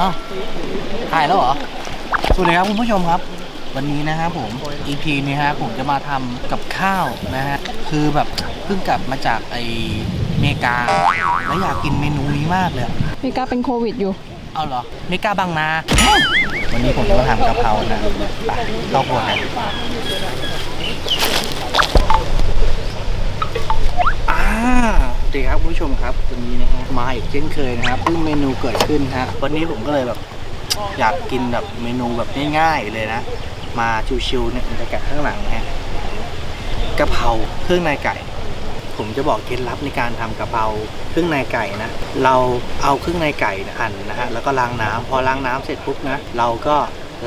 อ้าวถ่ายแล้วเหรอ สวัสดีครับคุณผู้ชมครับ วันนี้นะครับผม EP นี้ฮะผมจะมาทำกับข้าวนะฮะ คือแบบเพิ่งกลับมาจากไอเมกา แล้วอยากกินเมนูนี้มากเลยอะพี่กาเป็นโควิดอยู่ เอาเหรอ เมกาบางนา วันนี้ผมจะมาทำกะเพรานะไปเข้าครัวกันอ่าสวัส ดีครับคุณผู้ชมครับวันนี้นะฮะมาอีกเช่นเคยนะครับเพิ่งเมนูเกิดขึ้นฮะวันนี้ผมก็เลยแบบอยากกินแบบเมนูแบบง่ายๆเลยนะ มาชิวๆเนี่ยบรรยากาศข้างหลังนะฮะกะเพราเครื่องในไก่ ผมจะบอกเคล็ดลับในการทำกะเพราเครื่องในไก่นะ เราเอาเครื่องในไก่หั่นนะฮะแล้วก็ล้างน้ำพอล้างน้ำเสร็จปุ๊บนะเราก็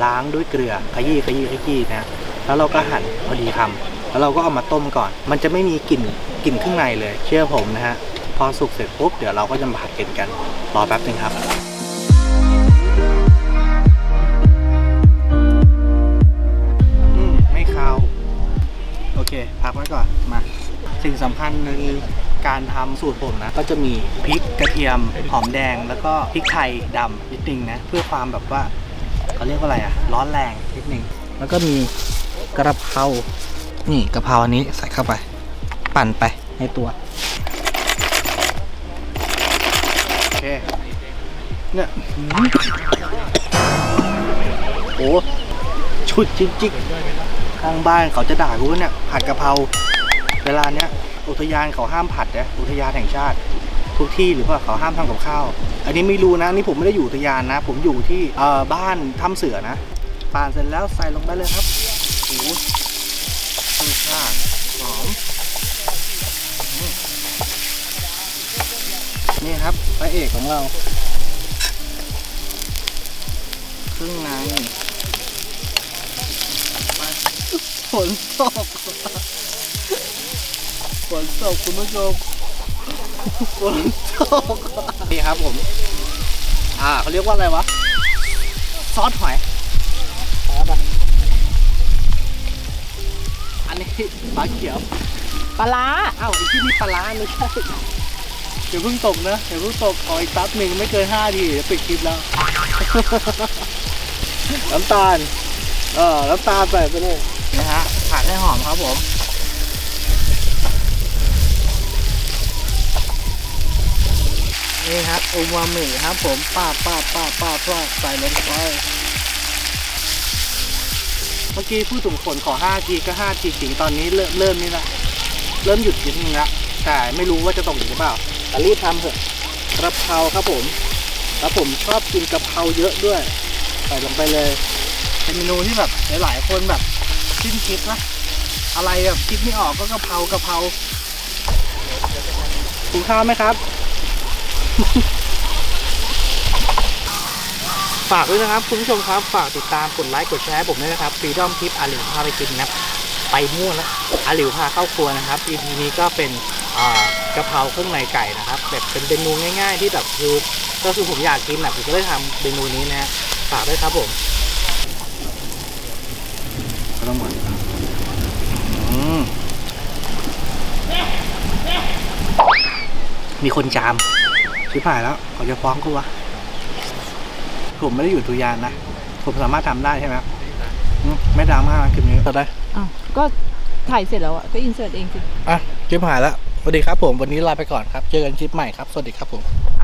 ล้างด้วยเกลือขยี้ขยี้ขยี้นะแล้วเราก็หั่นพอดีคำ แล้วเราก็เอามาต้มก่อน มันจะไม่มีกลิ่นกลิ่นเครื่องในเลย เชื่อผมนะฮะ พอสุกเสร็จปุ๊บ เดี๋ยวเราก็จะมาผัดกันกัน รอแป๊บหนึงครับอืมไม่คาว โอเค พักไว้ก่อน มา สิ่งสำคัญในการทำสูตรผมนะ ก็จะมีพริกกระเทียม หอมแดง แล้วก็พริกไทยดำนิดนึงนะ เพื่อความแบบว่าเขาเรียกว่าอะไรอะร้อนแรงนิดนึง แล้วก็มีกระเพรา นี่กะเพราอันนี้ใส่เข้าไป ปั่นไปในตัว โอเค เนี่ยโอ้ชุดจิ๊กจิ๊กข้างบ้านเขาจะด่ากูเนี่ย ผัดกะเพราเวลาเนี้ยอุทยานเขาห้ามผัดนะอุทยานแห่งชาติ ทุกที่หรือว่าเขาห้ามทำกับข้าว อันนี้ไม่รู้นะนี่ผมไม่ได้อยู่อุทยานนะ ผมอยู่ที่เอ่อบ้านถ้ำเสือนะป่านเสร็จแล้วใส่ลงไปเลยครับโอ้ โหต้นข้าหอมอืมนี่ครับพระเอกของเรา ครื่งในฝนตกฝนตกคุณผู้ชมฝนตกนี่ครับผม อ่าเขาเรียกว่าอะไรวะ ซอสหอย ปลาเขียวปลาร้าอ้าวไอ้ที่นี่ปลาร้าไม่ใช่เดี๋ยวเพิ่งตกนะเดี๋ยวเพิ่งตกขออีกแป๊บหนึ่งไม่เกินห้าทีเดี๋ยวปิดคลิปแล้ว น้ำตาล เออน้ำตาลใส่ไปเลยนะฮะผัดให้หอมครับผมนี่ครับอูมามิครับผมป้าดป้าดป้าดป้าดป้าดใส่ลงไป เมื่อกี้พูดถึงฝนขอ5ทีก็5ทีจริงตอนนี้เริ่มเริ่มนี่ละเริ่มหยุดนิดนึงละแต่ไม่รู้ว่าจะตกอีกหรือเปล่า แต่รีบทำเถอะกระเพราครับผมแล้วผมชอบกินกะเพราเยอะด้วยใส่ลงไปเลย เป็นเมนูที่แบบหลายๆคนแบบสิ้นคิดนะอะไรแบบคิดไม่ออกก็กะเพรากะเพรากินข้าวไหมครับ ฝากด้วยนะครับ คุณผู้ชมครับ ฝากติดตามกดไลค์กดแชร์ให้ผมด้วยนะครับฟรีดอมทิปอาหลิวพาไปกินนะครับไปมั่วแล้วอาหลิวพาเข้าครัวนะครับ EP นี้ก็เป็นอ่ากะเพราเครื่องในไก่นะครับแบบเป็นเมนูง่ายๆ ที่แบบคือก็คือผมอยากกินนะผมก็เลยทำเมนูนี้นะฮะฝากด้วยครับผมก็ต้องหมดอืมมีคนจามชิบหายแล้วเขาจะฟ้องกูวะ ผมไม่ได้อยู่ทุยานนะ ผมสามารถทำได้ใช่ไหมอืมไม่ดราม่านะคลิปนี้ก็ได้ อ้าวก็ถ่ายเสร็จแล้วอะ ก็อินเสิร์ตเองสิ อะคลิปหายแล้วสวัสดีครับผม วันนี้ลาไปก่อนครับ เจอกันคลิปใหม่ครับ สวัสดีครับผม